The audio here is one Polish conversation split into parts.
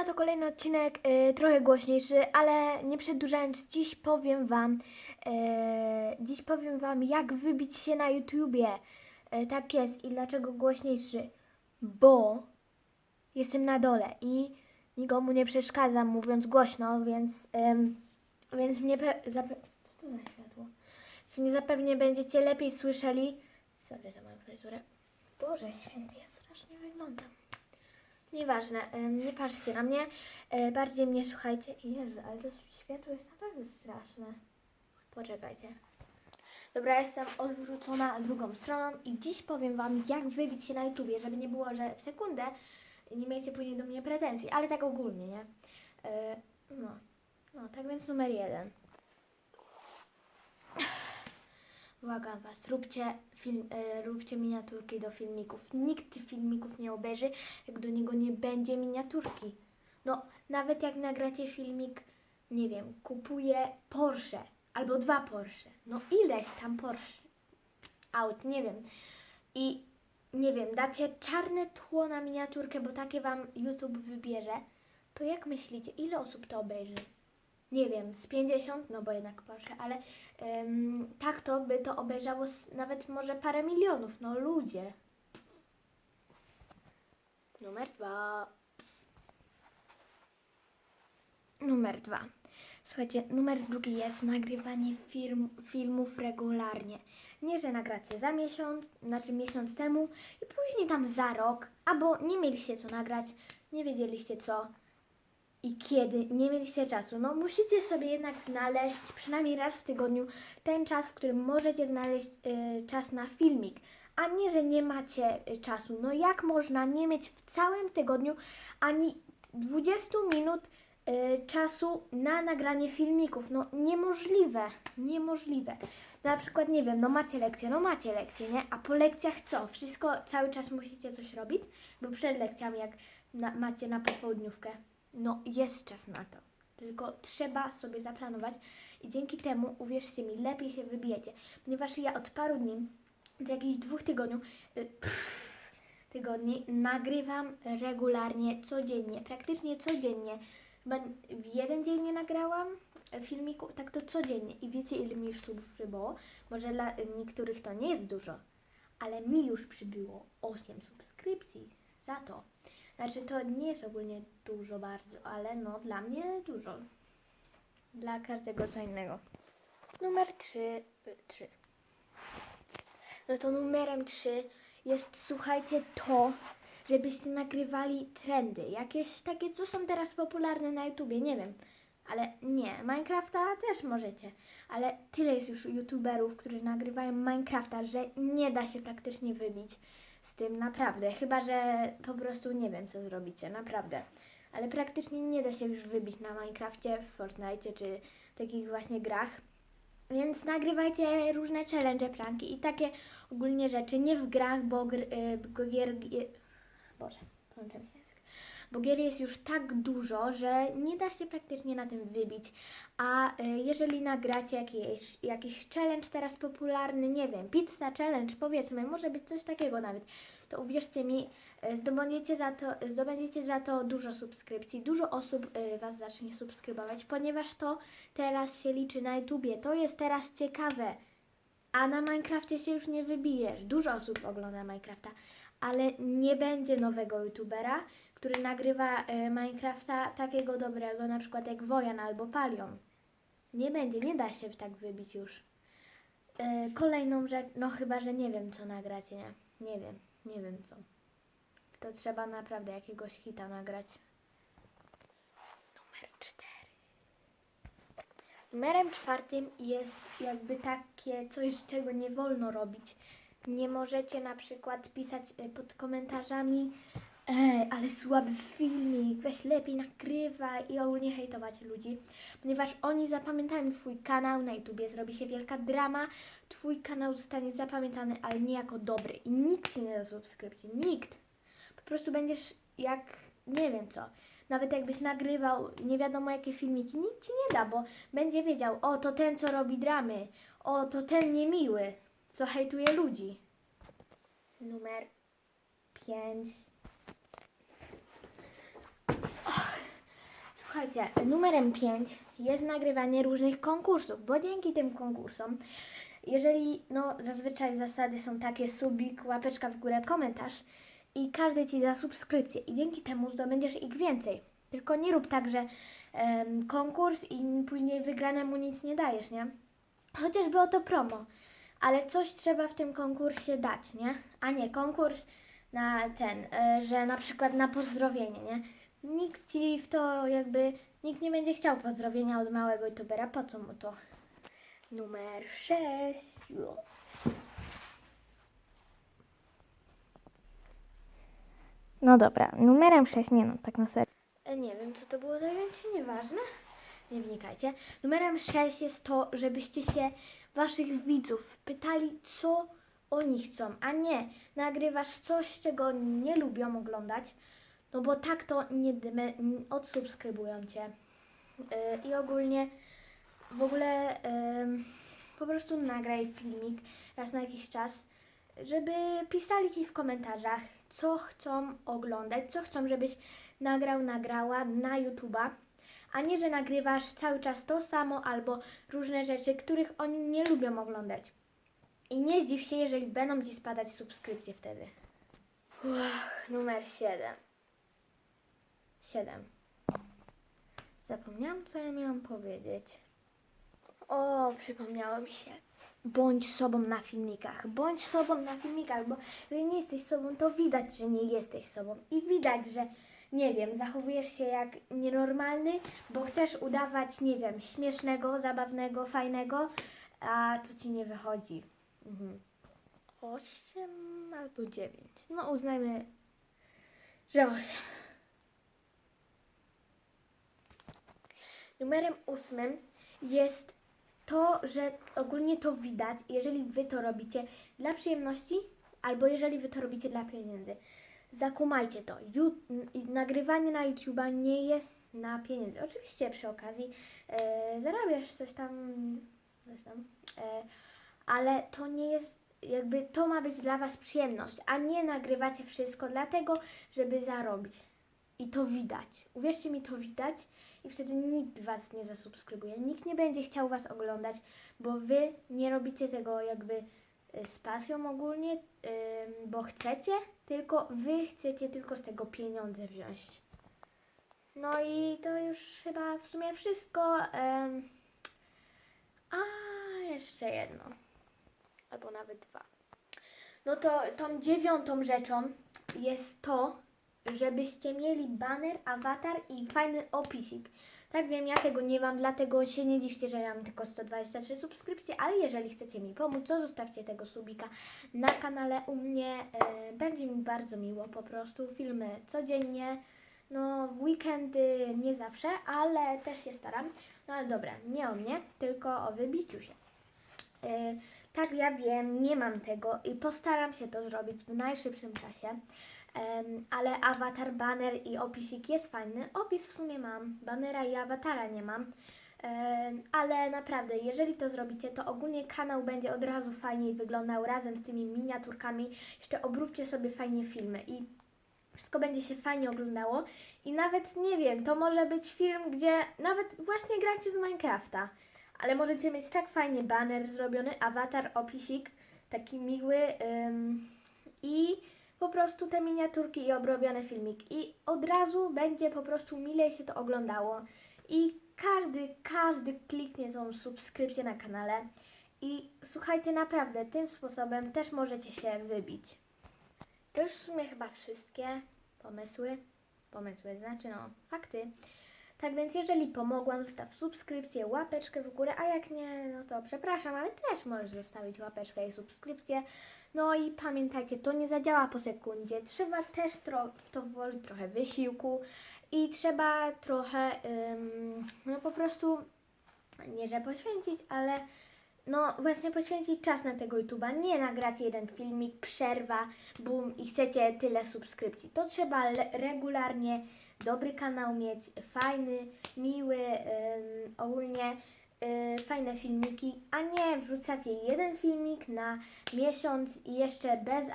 Hejka, to kolejny odcinek, y, trochę głośniejszy, ale nie przedłużając, dziś powiem Wam, y, dziś powiem Wam, jak wybić się na YouTubie. Y, tak jest i dlaczego głośniejszy, bo jestem na dole i nikomu nie przeszkadzam mówiąc głośno, więc, ym, więc mnie pe- zape- co to za światło? Mnie zapewne będziecie lepiej słyszeli. Sorry za moją fryzurę. Boże święty, ja strasznie wyglądam. Nieważne, nie patrzcie na mnie, e, bardziej mnie słuchajcie. Jezu, ale to światło jest naprawdę straszne. Poczekajcie. Dobra, jestem odwrócona drugą stroną i dziś powiem Wam, jak wybić się na YouTubie, żeby nie było, że w sekundę nie miejcie później do mnie pretensji, ale tak ogólnie, nie? E, no, no, tak więc numer jeden. Błagam Was, róbcie, film, e, róbcie miniaturki do filmików. Nikt tych filmików nie obejrzy, jak do niego nie będzie miniaturki. No, nawet jak nagracie filmik, nie wiem, kupuję Porsche albo dwa Porsche. No ileś tam Porsche aut, nie wiem. I nie wiem, dacie czarne tło na miniaturkę, bo takie Wam YouTube wybierze, to jak myślicie, ile osób to obejrzy? Nie wiem, z 50, no bo jednak Porsche, ale Ym, tak to by to obejrzało nawet może parę milionów. No ludzie. Numer dwa. Numer dwa. Słuchajcie, numer drugi jest nagrywanie film, filmów regularnie. Nie, że nagracie za miesiąc, znaczy miesiąc temu i później tam za rok, albo nie mieliście co nagrać, nie wiedzieliście co i kiedy nie mieliście czasu. No musicie sobie jednak znaleźć przynajmniej raz w tygodniu ten czas, w którym możecie znaleźć y, czas na filmik, a nie, że nie macie y, czasu. No jak można nie mieć w całym tygodniu ani 20 minut y, czasu na nagranie filmików? No niemożliwe, niemożliwe. Na przykład, nie wiem, no macie lekcję, no macie lekcję, nie? A po lekcjach co? Wszystko, cały czas musicie coś robić? Bo przed lekcjami, jak na, macie na popołudniówkę, no jest czas na to. Tylko trzeba sobie zaplanować i dzięki temu, uwierzcie mi, lepiej się wybijecie. Ponieważ ja od paru dni, od jakichś dwóch tygodniów, y, pff, tygodni, nagrywam regularnie, codziennie, praktycznie codziennie. Chyba w jeden dzień nie nagrałam filmiku, tak to codziennie. I wiecie, ile mi już subów przybyło? Może dla niektórych to nie jest dużo, ale mi już przybyło 8 subskrypcji za to. Znaczy, to nie jest ogólnie dużo bardzo, ale no dla mnie dużo. Dla każdego co innego. Numer 3. 3. No to numerem 3 jest, słuchajcie, to, żebyście nagrywali trendy. Jakieś takie, co są teraz popularne na YouTubie, nie wiem. Ale nie, Minecrafta też możecie. Ale tyle jest już YouTuberów, którzy nagrywają Minecrafta, że nie da się praktycznie wybić tym naprawdę. Chyba, że po prostu nie wiem, co zrobicie, naprawdę. Ale praktycznie nie da się już wybić na Minecrafcie, w Fortnite czy takich właśnie grach. Więc nagrywajcie różne challenge, pranki i takie ogólnie rzeczy. Nie w grach, bo, y, gier... Boże, połączyłem się. Bo gier jest już tak dużo, że nie da się praktycznie na tym wybić. A y, jeżeli nagracie jakiś, jakiś challenge teraz popularny, nie wiem, pizza challenge, powiedzmy, może być coś takiego nawet, to uwierzcie mi, y, zdobędziecie za to, zdobędziecie za to dużo subskrypcji, dużo osób y, Was zacznie subskrybować, ponieważ to teraz się liczy na YouTubie, to jest teraz ciekawe. A na Minecrafcie się już nie wybijesz. Dużo osób ogląda Minecrafta, ale nie będzie nowego YouTubera, który nagrywa y, Minecrafta takiego dobrego, na przykład jak Wojan albo Palion. Nie będzie, nie da się tak wybić już. Y, kolejną rzecz, no chyba, że nie wiem co nagracie, nie? Nie wiem, nie wiem co. To trzeba naprawdę jakiegoś hita nagrać. Numer cztery. Numerem czwartym jest jakby takie coś, czego nie wolno robić. Nie możecie na przykład pisać y, pod komentarzami Ej, ale słaby filmik, weź lepiej nagrywaj i ogólnie hejtować ludzi, ponieważ oni zapamiętają Twój kanał na YouTubie, zrobi się wielka drama, Twój kanał zostanie zapamiętany, ale nie jako dobry i nikt Ci nie da subskrypcji, nikt. Po prostu będziesz jak, nie wiem co, nawet jakbyś nagrywał nie wiadomo jakie filmiki, nikt Ci nie da, bo będzie wiedział, o to ten co robi dramy, o to ten niemiły, co hejtuje ludzi. Numer 5. słuchajcie, numerem 5 jest nagrywanie różnych konkursów, bo dzięki tym konkursom, jeżeli, no zazwyczaj zasady są takie, subik, łapeczka w górę, komentarz i każdy Ci da subskrypcję i dzięki temu zdobędziesz ich więcej. Tylko nie rób tak, że konkurs i później wygranemu nic nie dajesz, nie? Chociażby o to promo, ale coś trzeba w tym konkursie dać, nie? A nie konkurs na ten, e, że na przykład na pozdrowienie, nie? Nikt ci w to jakby, nikt nie będzie chciał pozdrowienia od małego youtubera, po co mu to? Numer 6. No dobra, numerem 6, nie no, tak na serio. E, Nie wiem, co to było zajęcie, nieważne. Nie wnikajcie. Numerem 6 jest to, żebyście się waszych widzów pytali, co oni chcą, a nie nagrywasz coś, czego nie lubią oglądać, no bo tak to nie n- odsubskrybują cię. Yy, I ogólnie w ogóle ym, po prostu nagraj filmik raz na jakiś czas, żeby pisali ci w komentarzach, co chcą oglądać, co chcą, żebyś nagrał, nagrała na YouTube'a, a nie, że nagrywasz cały czas to samo albo różne rzeczy, których oni nie lubią oglądać. I nie zdziw się, jeżeli będą ci spadać subskrypcje wtedy. Uch, numer 7. 7. Zapomniałam, co ja miałam powiedzieć. O, przypomniało mi się. Bądź sobą na filmikach. Bądź sobą na filmikach, bo jeżeli nie jesteś sobą, to widać, że nie jesteś sobą. I widać, że nie wiem, zachowujesz się jak nienormalny, bo chcesz udawać, nie wiem, śmiesznego, zabawnego, fajnego, a to ci nie wychodzi. Mhm. 8 albo 9. No uznajmy, że 8. Numerem ósmym jest to, że ogólnie to widać, jeżeli wy to robicie dla przyjemności, albo jeżeli wy to robicie dla pieniędzy. Zakumajcie to. Nagrywanie na YouTube'a nie jest na pieniędzy. Oczywiście przy okazji e, zarabiasz coś tam, coś tam, e, ale to nie jest, jakby to ma być dla Was przyjemność, a nie nagrywacie wszystko dlatego, żeby zarobić. I to widać. Uwierzcie mi, to widać i wtedy nikt Was nie zasubskrybuje. Nikt nie będzie chciał Was oglądać, bo Wy nie robicie tego jakby y, z pasją ogólnie, bo chcecie, tylko Wy chcecie tylko z tego pieniądze wziąć. No i to już chyba w sumie wszystko. a jeszcze jedno. Albo nawet dwa. No to tą dziewiątą rzeczą jest to, żebyście mieli baner, awatar i fajny opisik. Tak wiem, ja tego nie mam, dlatego się nie dziwcie, że ja mam tylko 123 subskrypcje, ale jeżeli chcecie mi pomóc, to zostawcie tego subika na kanale u mnie. E, będzie mi bardzo miło po prostu. Filmy codziennie, no w weekendy nie zawsze, ale też się staram. No ale dobra, nie o mnie, tylko o wybiciu się. E, tak, ja wiem, nie mam tego i postaram się to zrobić w najszybszym czasie. Ale awatar, banner i opisik jest fajny. Opis w sumie mam, banera i awatara nie mam. Ale naprawdę, jeżeli to zrobicie, to ogólnie kanał będzie od razu fajniej wyglądał razem z tymi miniaturkami. Jeszcze obróbcie sobie fajnie filmy i wszystko będzie się fajnie oglądało. I nawet nie wiem, to może być film, gdzie nawet właśnie gracie w Minecrafta. Ale możecie mieć tak fajnie banner zrobiony, awatar, opisik, taki miły ym, i po prostu te miniaturki i obrobiony filmik. I od razu będzie po prostu milej się to oglądało. I każdy, każdy kliknie tą subskrypcję na kanale. I słuchajcie, naprawdę, tym sposobem też możecie się wybić. To już w sumie chyba wszystkie pomysły. Pomysły, znaczy no, fakty. Tak więc jeżeli pomogłam, zostaw subskrypcję, łapeczkę w górę, a jak nie, no to przepraszam, ale też możesz zostawić łapeczkę i subskrypcję. No i pamiętajcie, to nie zadziała po sekundzie. Trzeba też tro- w to włożyć trochę wysiłku i trzeba trochę, ym, no po prostu, nie że poświęcić, ale no właśnie poświęcić czas na tego YouTube'a. Nie nagrać jeden filmik, przerwa, bum i chcecie tyle subskrypcji. To trzeba regularnie dobry kanał mieć, fajny, miły, ogólnie y, fajne filmiki, a nie wrzucacie jeden filmik na miesiąc i jeszcze bez y,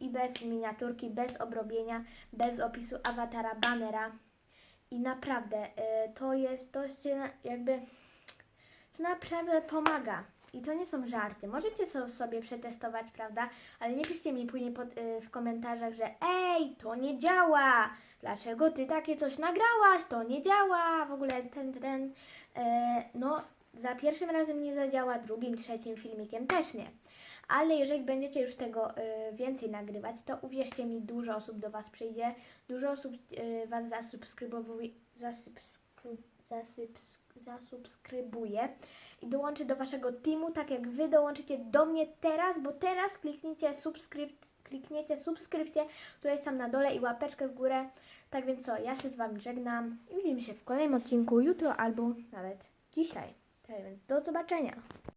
i bez miniaturki, bez obrobienia, bez opisu awatara, banera. I naprawdę, y, to jest, na- jakby, to naprawdę pomaga. I to nie są żarty. Możecie sobie przetestować, prawda? Ale nie piszcie mi później pod, y, w komentarzach, że ej, to nie działa. Dlaczego ty takie coś nagrałaś? To nie działa. W ogóle ten trend. E, no, za pierwszym razem nie zadziała, drugim, trzecim filmikiem też nie. Ale jeżeli będziecie już tego y, więcej nagrywać, to uwierzcie mi, dużo osób do Was przyjdzie, dużo osób y, Was zasubskrybowuje, zasubskry, zasyps, zasubskrybuje i dołączy do Waszego teamu, tak jak Wy dołączycie do mnie teraz, bo teraz kliknijcie, subskryp, klikniecie subskrypcję, która jest tam na dole i łapeczkę w górę. Tak więc co, ja się z Wami żegnam i widzimy się w kolejnym odcinku jutro albo nawet dzisiaj. Tak więc do zobaczenia.